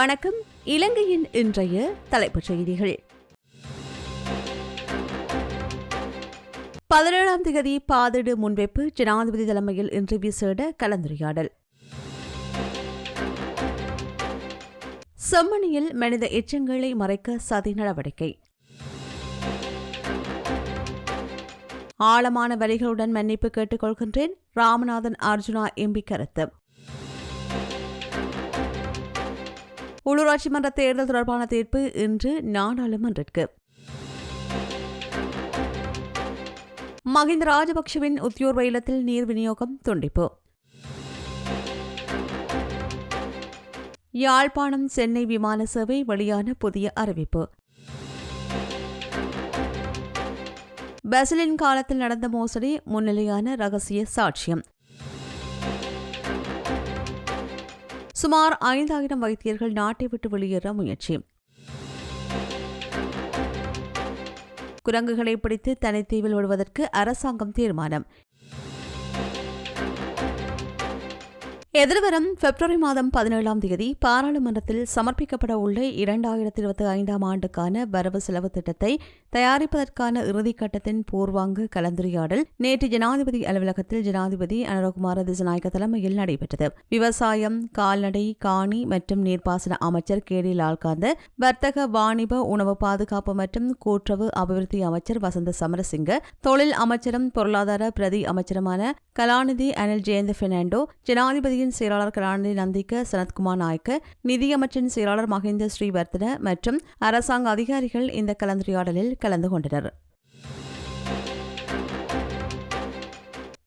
வணக்கம். இலங்கையின் இன்றைய தலைப்புச் செய்திகள். பதினேழாம் தேதி பாதிடு முன்வைப்பு ஜனாதிபதி தலைமையில் இன்று விசேட கலந்துரையாடல். செம்மணியில் மனித எச்சங்களை மறைக்க சதி நடவடிக்கை. ஆழமான வரிகளுடன் மன்னிப்பு கேட்டுக்கொள்கின்றேன் ராமநாதன் அர்ஜுனா எம்பி கருத்து. உள்ளூராட்சி மன்ற தேர்தல் தொடர்பான தீர்ப்பு இன்று நாடாளுமன்றத்திற்கு. மஹிந்த ராஜபக்சவின் உத்தியோர்வ இல்லத்தில் நீர் விநியோகம் துண்டிப்பு. யாழ்ப்பாணம் சென்னை விமான சேவை வெளியான புதிய அறிவிப்பு. பெசலின் காலத்தில் நடந்த மோசடி முன்னிலையான ரகசிய சாட்சியம். சுமார் ஐந்தாயிரம் வைத்தியர்கள் நாட்டை விட்டு வெளியேற முயற்சி. குரங்குகளை பிடித்து தனித்தீவில் விடுவதற்கு அரசாங்கம் தீர்மானம். எதிர்வரும் பிப்ரவரி மாதம் பதினேழாம் தேதி பாராளுமன்றத்தில் சமர்ப்பிக்கப்பட உள்ள இரண்டாயிரத்தி இருபத்தி ஐந்தாம் ஆண்டுக்கான வரவு செலவு திட்டத்தை தயாரிப்பதற்கான இறுதிக்கட்டத்தின் பூர்வாங்க கலந்துரையாடல் நேற்று ஜனாதிபதி அலுவலகத்தில் ஜனாதிபதி அனுரகுமார திசநாயக தலைமையில் நடைபெற்றது. விவசாயம் கால்நடை காணி மற்றும் நீர்ப்பாசன அமைச்சர் கே டி லால்காந்த வர்த்தக வாணிப உணவு பாதுகாப்பு மற்றும் கூட்டுறவு அபிவிருத்தி அமைச்சர் வசந்த சமரசிங்க தொழில் அமைச்சரும் பொருளாதார பிரதி அமைச்சருமான கலாநிதி அனில் ஜெயந்த பெர்னாண்டோ ஜனாதிபதி நிதியின் செயலாளர் கலாநிதி நந்திக்க சனத்குமார் நாயக்க நிதியமைச்சின் செயலாளர் மகேந்திர ஸ்ரீவர்தன மற்றும் அரசாங்க அதிகாரிகள் இந்த கலந்துரையாடலில் கலந்து கொண்டனர்.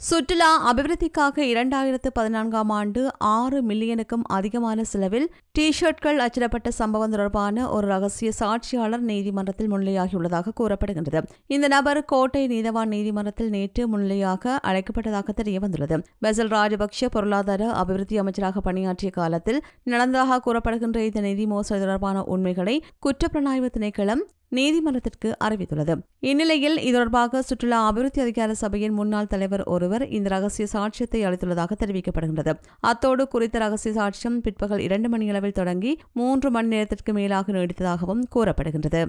சுற்றுலா அபிவிருத்திக்காக இரண்டாயிரத்து பதினான்காம் ஆண்டு ஆறு மில்லியனுக்கும் அதிகமான செலவில் டி ஷர்ட்கள் அச்சிடப்பட்ட சம்பவம் தொடர்பான ஒரு ரகசிய சாட்சியாளர் நீதிமன்றத்தில் முன்னிலையாகியுள்ளதாக கூறப்படுகின்றது. இந்த நபர் கோட்டை நீதவான் நீதிமன்றத்தில் நேற்று முன்னிலையாக அழைக்கப்பட்டதாக தெரிய வந்துள்ளது பெசல் ராஜபக்ஷ பொருளாதார அபிவிருத்தி அமைச்சராக பணியாற்றிய காலத்தில் நடந்ததாக கூறப்படுகின்ற இந்த நிதி மோசடி தொடர்பான உண்மைகளை குற்றப்புலனாய்வு திணைக்களம் நீதிமன்றத்திற்கு அறிவித்துள்ளது. இந்நிலையில் இது தொடர்பாக சுற்றுலா அபிவிருத்தி அதிகார சபையின் முன்னாள் தலைவர் ஒருவர் இந்த ரகசிய சாட்சியத்தை அளித்துள்ளதாக தெரிவிக்கப்படுகின்றது. அத்தோடு குறித்த ரகசிய சாட்சியம் பிற்பகல் இரண்டு மணியளவில் தொடங்கி மூன்று மணி நேரத்திற்கு மேலாக நீடித்ததாகவும் கூறப்படுகின்றது.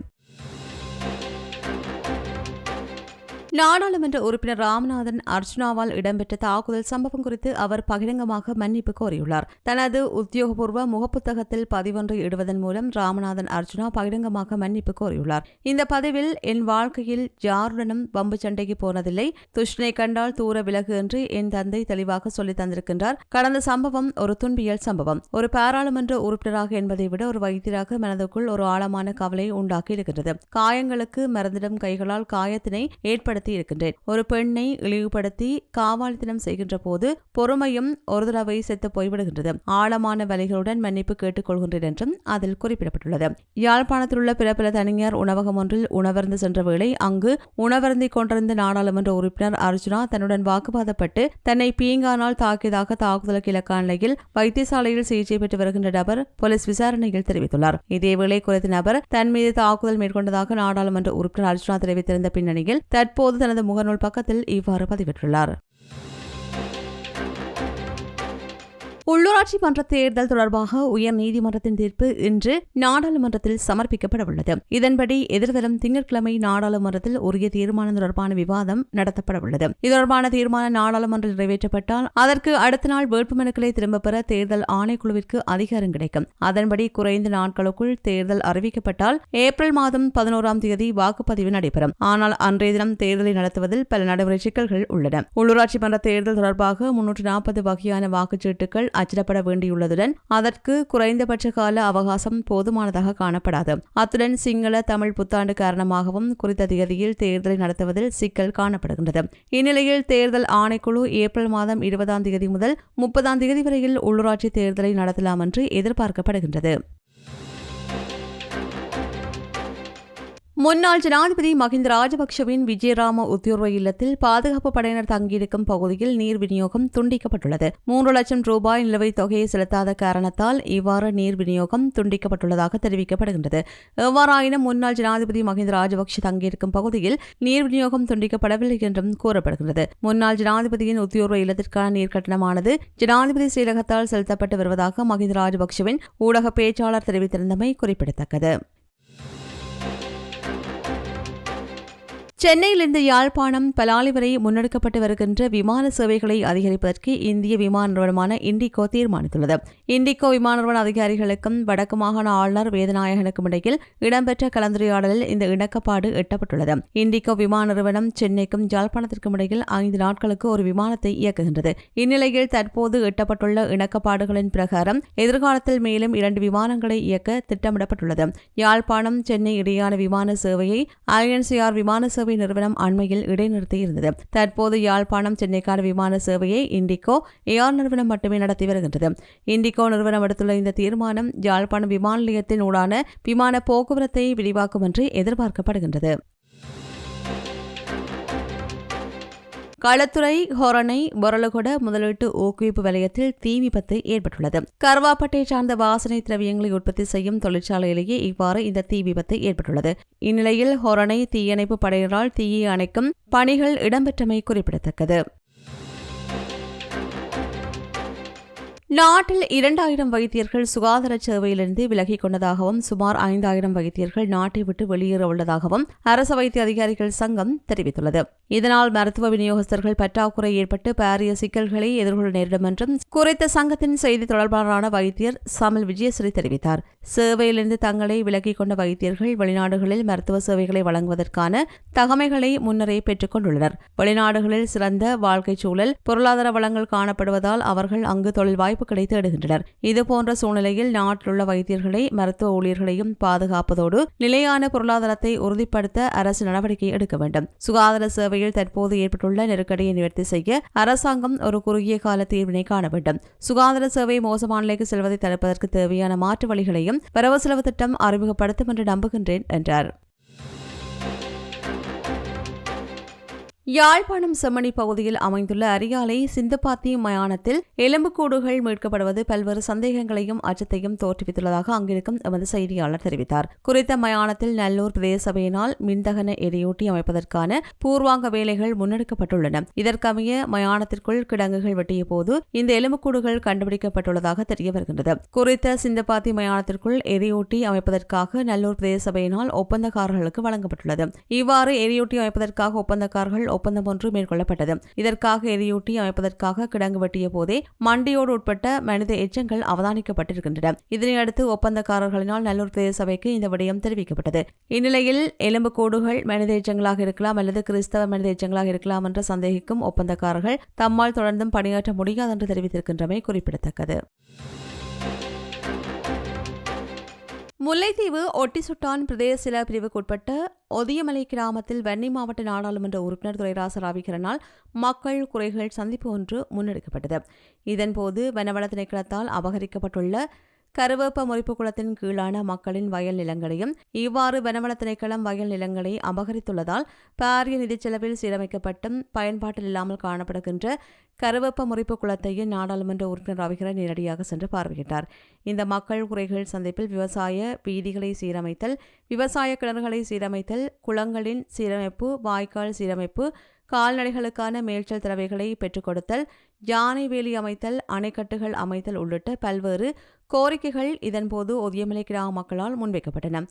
நாடாளுமன்ற உறுப்பினர் ராமநாதன் அர்ஜுனாவால் இடம்பெற்ற தாக்குதல் சம்பவம் குறித்து அவர் பகிரங்கமாக மன்னிப்பு கோரியுள்ளார். தனது உத்தியோகபூர்வ முகப்புத்தகத்தில் பதிவொன்றை இடுவதன் மூலம் ராமநாதன் அர்ஜுனா பகிரங்கமாக மன்னிப்பு கோரியுள்ளார். இந்த பதிவில் என் வாழ்க்கையில் யாருடனும் வம்பு சண்டைக்கு போனதில்லை. துஷ்ணை கண்டால் தூர விலகு என்று என் தந்தை தெளிவாக சொல்லி தந்திருக்கின்றார். கடந்த சம்பவம் ஒரு துன்பியல் சம்பவம். ஒரு பாராளுமன்ற உறுப்பினராக என்பதை விட ஒரு வைத்தியராக மனதுக்குள் ஒரு ஆழமான கவலை உண்டாக்கி இருக்கிறது. காயங்களுக்கு மறந்திடும் கைகளால் காயத்தினை ஏற்படுத்த ஏற்படுத்தி இருக்கின்றேன். ஒரு பெண்ணை இழிவுபடுத்தி காவாலித்தனம் செய்கின்ற போது பொறுமையும் ஒரு தடவை செத்து போய்விடுகின்றது. ஆழமான வலிகளுடன் மன்னிப்பு கேட்டுக் கொள்கின்றேன் என்றும் அதில் குறிப்பிடப்பட்டுள்ளது. யாழ்ப்பாணத்தில் உள்ள பிரபல தனியார் உணவகம் ஒன்றில் உணவருந்து சென்ற வேளை அங்கு உணவருந்தி கொண்டிருந்த நாடாளுமன்ற உறுப்பினர் அர்ஜுனா தன்னுடன் வாக்குவாதப்பட்டு தன்னை பீங்கானால் தாக்கியதாக தாக்குதலுக்கு இலக்கான நிலையில் வைத்தியசாலையில் சிகிச்சை பெற்று வருகின்ற நபர் போலீஸ் விசாரணையில் தெரிவித்துள்ளார். இதேவேளை குறித்த நபர் தன் மீது தாக்குதல் மேற்கொண்டதாக நாடாளுமன்ற உறுப்பினர் அர்ஜுனா தெரிவித்திருந்த பின்னணியில் தற்போது தற்போது தனது முகநூல் பக்கத்தில் இவ்வாறு பதிவிட்டுள்ளார். உள்ளூராட்சி மன்ற தேர்தல் தொடர்பாக உயர் நீதிமன்றத்தின் தீர்ப்பு இன்று நாடாளுமன்றத்தில் சமர்ப்பிக்கப்பட உள்ளது. இதன்படி எதிர்வரும் திங்கட்கிழமை நாடாளுமன்றத்தில் உரிய தீர்மானம் தொடர்பான விவாதம் நடத்தப்பட உள்ளது. இது தொடர்பான தீர்மானம் நாடாளுமன்றம் நிறைவேற்றப்பட்டால் அதற்கு அடுத்த நாள் வேட்புமனுக்களை திரும்பப் பெற தேர்தல் ஆணைக்குழுவிற்கு அதிகாரம் கிடைக்கும். அதன்படி குறைந்த நாட்களுக்குள் தேர்தல் அறிவிக்கப்பட்டால் ஏப்ரல் மாதம் பதினோராம் தேதி வாக்குப்பதிவு நடைபெறும். ஆனால் அன்றைய தினம் தேர்தலை நடத்துவதில் பல நடைமுறை சிக்கல்கள் உள்ளன. உள்ளூராட்சி மன்ற தேர்தல் தொடர்பாக முன்னூற்று நாற்பது வகையான வாக்குச்சீட்டுகள் அச்சிடப்பட வேண்டியுள்ளதுடன் அதற்கு குறைந்தபட்ச கால அவகாசம் போதுமானதாக காணப்படாது. அத்துடன் சிங்கள தமிழ் புத்தாண்டு காரணமாகவும் குறித்த தேதியில் தேர்தலை நடத்துவதில் சிக்கல் காணப்படுகின்றது. இந்நிலையில் தேர்தல் ஆணைக்குழு ஏப்ரல் மாதம் இருபதாம் தேதி முதல் முப்பதாம் தேதி வரையில் உள்ளூராட்சி தேர்தலை நடத்தலாம் என்று எதிர்பார்க்கப்படுகின்றது. முன்னாள் ஜனாதிபதி மஹிந்த ராஜபக்ஷவின் விஜயராம உத்தியோர்வ இல்லத்தில் பாதுகாப்பு படையினர் தங்கியிருக்கும் பகுதியில் நீர் விநியோகம் துண்டிக்கப்பட்டுள்ளது. மூன்று லட்சம் ரூபாய் நிலுவைத் தொகையை செலுத்தாத காரணத்தால் இவ்வாறு நீர் விநியோகம் துண்டிக்கப்பட்டுள்ளதாக தெரிவிக்கப்படுகின்றது. எவ்வாறாயினும் முன்னாள் ஜனாதிபதி மஹிந்த ராஜபக்ஷ தங்கியிருக்கும் பகுதியில் நீர் விநியோகம் துண்டிக்கப்படவில்லை என்றும் கூறப்படுகிறது முன்னாள் ஜனாதிபதியின் உத்தியோர்வ இல்லத்திற்கான நீர் கட்டணமானது ஜனாதிபதி செயலகத்தால் செலுத்தப்பட்டு வருவதாக மஹிந்த ராஜபக்ஷவின் ஊடக பேச்சாளர் தெரிவித்திருந்தமை குறிப்பிடத்தக்கது. சென்னையிலிருந்து யாழ்ப்பாணம் பலாலி வரை முன்னெடுக்கப்பட்டு வருகின்ற விமான சேவைகளை அதிகரிப்பதற்கு இந்திய விமான நிறுவனமான இண்டிகோ தீர்மானித்துள்ளது. இண்டிகோ விமான நிறுவன அதிகாரிகளுக்கும் வடக்கு மாகாண ஆளுநர் வேதநாயகனுக்கும் இடையில் இடம்பெற்ற கலந்துரையாடலில் இந்த இணக்கப்பாடு எட்டப்பட்டுள்ளது. இண்டிகோ விமான நிறுவனம் சென்னைக்கும் யாழ்ப்பாணத்திற்கும் இடையில் ஐந்து நாட்களுக்கு ஒரு விமானத்தை இயக்குகின்றது. இந்நிலையில் தற்போது எட்டப்பட்டுள்ள இணக்கப்பாடுகளின் பிரகாரம் எதிர்காலத்தில் மேலும் இரண்டு விமானங்களை இயக்க திட்டமிடப்பட்டுள்ளது. யாழ்ப்பாணம் சென்னை இடையான விமான சேவையை ஐஎன்சிஆர் விமான சேவை சேவை நிறுவனம் அண்மையில் இடைநிறுத்தியிருந்தது தற்போது யாழ்ப்பாணம் சென்னைக்கான விமான சேவையை இண்டிகோ ஏஆர் நிறுவனம் மட்டுமே நடத்தி வருகின்றது. இண்டிகோ நிறுவனம் எடுத்துள்ள இந்த தீர்மானம் யாழ்ப்பாணம் விமான நிலையத்தின் ஊடான விமான போக்குவரத்தை விரிவாக்கும் என்று எதிர்பார்க்கப்படுகின்றது. களத்துறை ஹொரணை பொரலகொட முதலீட்டு ஊக்குவிப்பு வலயத்தில் தீ விபத்து ஏற்பட்டுள்ளது. கர்வாப்பட்டை சார்ந்த வாசனை திரவியங்களை உற்பத்தி செய்யும் தொழிற்சாலையிலேயே இவ்வாறு இந்த தீ விபத்து ஏற்பட்டுள்ளது. இந்நிலையில் ஹொரணை தீயணைப்பு படையினரால் தீயை அணைக்கும் பணிகள் இடம்பெற்றமை குறிப்பிடத்தக்கது. நாட்டில் இரண்டாயிரம் வைத்தியர்கள் சுகாதார சேவையிலிருந்து விலகிக் கொண்டதாகவும் சுமார் ஐந்தாயிரம் வைத்தியர்கள் நாட்டை விட்டு வெளியேற உள்ளதாகவும் அரசு வைத்திய அதிகாரிகள் சங்கம் தெரிவித்துள்ளது. இதனால் மருத்துவ விநியோகஸ்தர்கள் பற்றாக்குறை ஏற்பட்டு பாரிய சிக்கல்களை எதிர்கொள்ள நேரிடும் என்றும் குறித்த சங்கத்தின் செய்தி தொடர்பாளரான வைத்தியர் சமல் விஜயஸ்ரீ தெரிவித்தார். சேவையிலிருந்து தங்களை விலகிக் கொண்ட வைத்தியர்கள் வெளிநாடுகளில் மருத்துவ சேவைகளை வழங்குவதற்கான தகமைகளை முன்னரே பெற்றுக் கொண்டுள்ளனர். வெளிநாடுகளில் சிறந்த வாழ்க்கைச் சூழல் பொருளாதார வளங்கள் காணப்படுவதால் அவர்கள் அங்கு தொழில் வாய்ப்பு வாய்ப்புகளை தேடுகின்றனர் இதுபோன்ற சூழ்நிலையில் நாட்டிலுள்ள வைத்தியர்களை மருத்துவ ஊழியர்களையும் பாதுகாப்பதோடு நிலையான பொருளாதாரத்தை உறுதிப்படுத்த அரசு நடவடிக்கை எடுக்க வேண்டும். சுகாதார சேவையில் தற்போது ஏற்பட்டுள்ள நெருக்கடியை நிவர்த்தி செய்ய அரசாங்கம் ஒரு குறுகிய கால தீர்வினை காண வேண்டும். சுகாதார சேவை மோசமான நிலைக்கு செல்வதை தடுப்பதற்கு தேவையான மாற்று வழிகளையும் வரவு செலவு திட்டம் அறிமுகப்படுத்தும் என்று நம்புகின்றேன் என்றார். யாழ்ப்பாணம் செம்மணி பகுதியில் அமைந்துள்ள அரியாலை சிந்தப்பாத்தி மயானத்தில் எலும்புக்கூடுகள் மீட்கப்படுவது பல்வேறு சந்தேகங்களையும் அச்சத்தையும் தோற்றுவித்துள்ளதாக அங்கிருக்கும் எமது செய்தியாளர் தெரிவித்தார். குறித்த மயானத்தில் நல்லூர் பிரதேச சபையினால் மின்தகன எரியூட்டி அமைப்பதற்கான பூர்வாங்க வேலைகள் முன்னெடுக்கப்பட்டுள்ளன. இதற்கமைய மயானத்திற்குள் கிடங்குகள் வெட்டிய போது இந்த எலும்புக்கூடுகள் கண்டுபிடிக்கப்பட்டுள்ளதாக தெரிய வருகின்றது. குறித்த சிந்தப்பாத்தி மயானத்திற்குள் எரியூட்டி அமைப்பதற்காக நல்லூர் பிரதேச சபையினால் ஒப்பந்தக்காரர்களுக்கு வழங்கப்பட்டுள்ளது. இவ்வாறு எரியூட்டி அமைப்பதற்காக ஒப்பந்தக்காரர்கள் ஒப்பந்தம் ஒன்று மேற்கொள்ளப்பட்டது. இதற்காக எரியூட்டி அமைப்பதற்காக கிடங்கு வெட்டிய போதே மண்டியோடு உட்பட்ட மனித எச்சங்கள் அவதானிக்கப்பட்டிருக்கின்றன. இதனையடுத்து ஒப்பந்தக்காரர்களினால் நல்லூர் பிரதேச சபைக்கு இந்த விடயம் தெரிவிக்கப்பட்டது. இந்நிலையில் எலும்புக்கோடுகள் மனித எச்சங்களாக இருக்கலாம் அல்லது கிறிஸ்தவ மனித எச்சங்களாக இருக்கலாம் என்று சந்தேகிக்கும் ஒப்பந்தக்காரர்கள் தம்மால் தொடர்ந்தும் பணியாற்ற முடியாது என்று தெரிவித்திருக்கின்றமை குறிப்பிடத்தக்கது. முல்லைத்தீவு ஒட்டிசுட்டான் பிரதேச பிரிவுக்குட்பட்ட ஒதியமலை கிராமத்தில் வன்னி மாவட்ட நாடாளுமன்ற உறுப்பினர் துரைராச ராவிகரனால் மக்கள் குறைகள் சந்திப்பு ஒன்று முன்னெடுக்கப்பட்டது. இதன்போது வனவள திணைக்களத்தால் அபகரிக்கப்பட்டுள்ள கருவேப்ப முறிப்பு குளத்தின் கீழான மக்களின் வயல் நிலங்களையும் இவ்வாறு வனவள திணைக்களம் வயல் நிலங்களை அபகரித்துள்ளதால் பாரிய நிதிச் செலவில் சீரமைக்கப்பட்டும் பயன்பாட்டில் இல்லாமல் காணப்படுகின்ற கருவேப்ப முறிப்பு குளத்தையும் நாடாளுமன்ற உறுப்பினர் ரவிகரன் நேரடியாக சென்று பார்வையிட்டார். இந்த மக்கள் குறைகள் சந்திப்பில் விவசாய வீதிகளை சீரமைத்தல் விவசாய கிணறுகளை சீரமைத்தல் குளங்களின் சீரமைப்பு வாய்க்கால் சீரமைப்பு கால்நடைகளுக்கான மேல்ச்சல் திறவைகளை பெற்றுக் கொடுத்தல் யானை வேலி அமைத்தல் அணைக்கட்டுகள் அமைத்தல் உள்ளிட்ட பல்வேறு கோரிக்கைகள் இதன்போது ஒதியமலை கிராம மக்களால் முன்வைக்கப்பட்டன.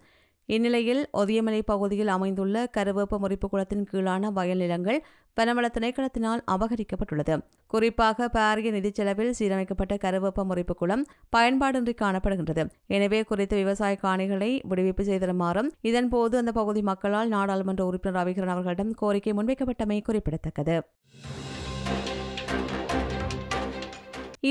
இந்நிலையில் ஒதியமலை பகுதியில் அமைந்துள்ள கருவேப்ப முறிப்பு குளத்தின் கீழான வயல் நிலங்கள் வனவள திணைக்களத்தினால் அபகரிக்கப்பட்டுள்ளது. குறிப்பாக பாரிய நிதிச் செலவில் சீரமைக்கப்பட்ட கருவேப்ப முறிப்பு குளம் பயன்பாடின்றி காணப்படுகின்றது. எனவே குறித்த விவசாய காணிகளை விடுவிப்பு செய்திருமாறும் இதன்போது அந்த பகுதி மக்களால் நாடாளுமன்ற உறுப்பினர் ரவிகரன் அவர்களிடம் கோரிக்கை முன்வைக்கப்பட்டமை குறிப்பிடத்தக்கது.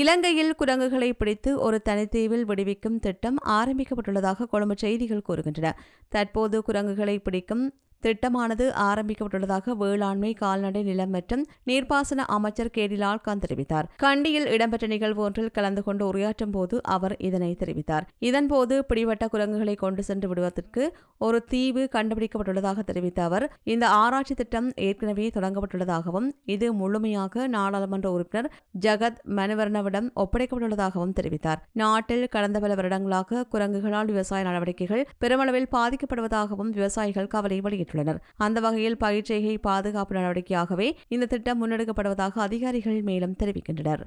இலங்கையில் குரங்குகளை பிடித்து ஒரு தனித்தீவில் விடுவிக்கும் திட்டம் ஆரம்பிக்கப்பட்டுள்ளதாக கொழும்பு செய்திகள் கூறுகின்றன. தற்போது குரங்குகளை பிடிக்கும் திட்டமானது ஆரம்பிக்கப்பட்டுள்ளதாக வேளாண்மை கால்நடை நிலம் மற்றும் நீர்ப்பாசன அமைச்சர் கேடிலால் கான் தெரிவித்தார். கண்டியில் இடம்பெற்ற நிகழ்வு ஒன்றில் கலந்து கொண்டு உரையாற்றும் போது அவர் இதனை தெரிவித்தார். இதன்போது பிடிபட்ட குரங்குகளை கொண்டு சென்று விடுவதற்கு ஒரு தீவு கண்டுபிடிக்கப்பட்டுள்ளதாக தெரிவித்த அவர் இந்த ஆராய்ச்சி திட்டம் ஏற்கனவே தொடங்கப்பட்டுள்ளதாகவும் இது முழுமையாக நாடாளுமன்ற உறுப்பினர் ஜகத் மனுவர்ணவிடம் ஒப்படைக்கப்பட்டுள்ளதாகவும் தெரிவித்தார். நாட்டில் கடந்த பல வருடங்களாக குரங்குகளால் விவசாய நடவடிக்கைகள் பெருமளவில் பாதிக்கப்படுவதாகவும் விவசாயிகள் கவலை தெரிவித்துள்ளனர் அந்த வகையில் பயிர்ச்செய்கை பாதுகாப்பு நடவடிக்கையாகவே இந்த திட்டம் முன்னெடுக்கப்படுவதாக அதிகாரிகள் மேலும் தெரிவிக்கின்றனர்.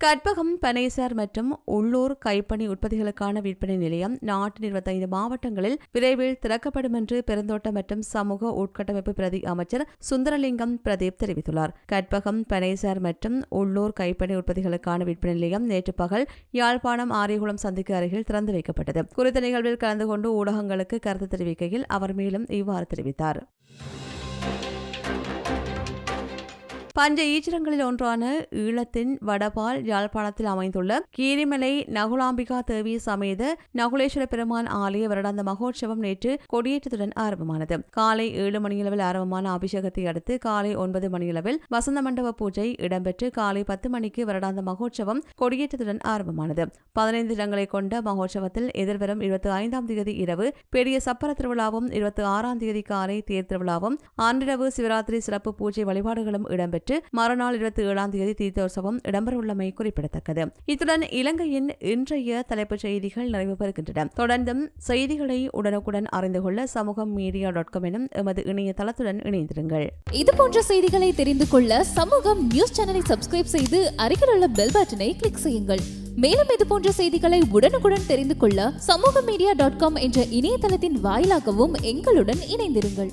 கற்பகம் பனேசர் மற்றும் உள்ளூர் கைப்பணி உற்பத்திகளுக்கான விற்பனை நிலையம் நாட்டின் இருபத்தைந்து மாவட்டங்களில் விரைவில் திறக்கப்படும் என்று பெருந்தோட்ட மற்றும் சமூக உட்கட்டமைப்பு பிரதி அமைச்சர் சுந்தரலிங்கம் பிரதீப் தெரிவித்துள்ளார். கற்பகம் பனேசர் மற்றும் உள்ளூர் கைப்பணி உற்பத்திகளுக்கான விற்பனை நிலையம் நேற்று பகல் யாழ்ப்பாணம் ஆரியகுளம் சந்திக்கு அருகில் திறந்து வைக்கப்பட்டது. குறித்த நிகழ்வில் கலந்து கொண்டு ஊடகங்களுக்கு கருத்து தெரிவிக்கையில் அவர் மேலும் இவ்வாறு தெரிவித்தார். பஞ்ச ஈச்சரங்களில் ஒன்றான ஈழத்தின் வடபால் யாழ்ப்பாணத்தில் அமைந்துள்ள கீரிமலை நகுலாம்பிகா தேவி சமேத நகுலேஸ்வர பெருமான் ஆலய வருடாந்த மகோற்சவம் நேற்று கொடியேற்றத்துடன் ஆரம்பமானது. காலை ஏழு மணியளவில் ஆரம்பமான அபிஷேகத்தை அடுத்து காலை ஒன்பது மணியளவில் வசந்த மண்டப பூஜை இடம்பெற்று காலை பத்து மணிக்கு வருடாந்த மகோற்சவம் கொடியேற்றத்துடன் ஆரம்பமானது. பதினைந்து இடங்களை கொண்ட மகோற்சவத்தில் எதிர்வரும் இருபத்தி ஐந்தாம் தேதி இரவு பெரிய சப்பர திருவிழாவும் இருபத்தி ஆறாம் தேதி காலை தேர் திருவிழாவும் அன்றிரவு சிவராத்திரி சிறப்பு பூஜை வழிபாடுகளும் இடம்பெற்று இடம்பெற்று மறுநாள் இருபத்தி ஏழாம் தேதி தீர்த்தோற்சவம் இடம்பெறவுள்ளமை குறிப்பிடத்தக்கது. இத்துடன் இலங்கையின் இன்றைய தலைப்புச் செய்திகள் நிறைவு பெறுகின்றன. தொடர்ந்தும் செய்திகளை உடனுக்குடன் அறிந்து கொள்ள சமூகம் மீடியா டாட் காம் எனும் எமது இணையதளத்துடன் இணைந்திருங்கள். இது போன்ற செய்திகளை தெரிந்து கொள்ள சமூகம் நியூஸ் சேனலை சப்ஸ்கிரைப் செய்து அருகில் உள்ள பெல் பட்டனை கிளிக் செய்யுங்கள். மேலும் இது போன்ற செய்திகளை உடனுக்குடன் தெரிந்து கொள்ள சமூக மீடியா டாட் காம் என்ற இணையதளத்தின் வாயிலாகவும் எங்களுடன் இணைந்திருங்கள்.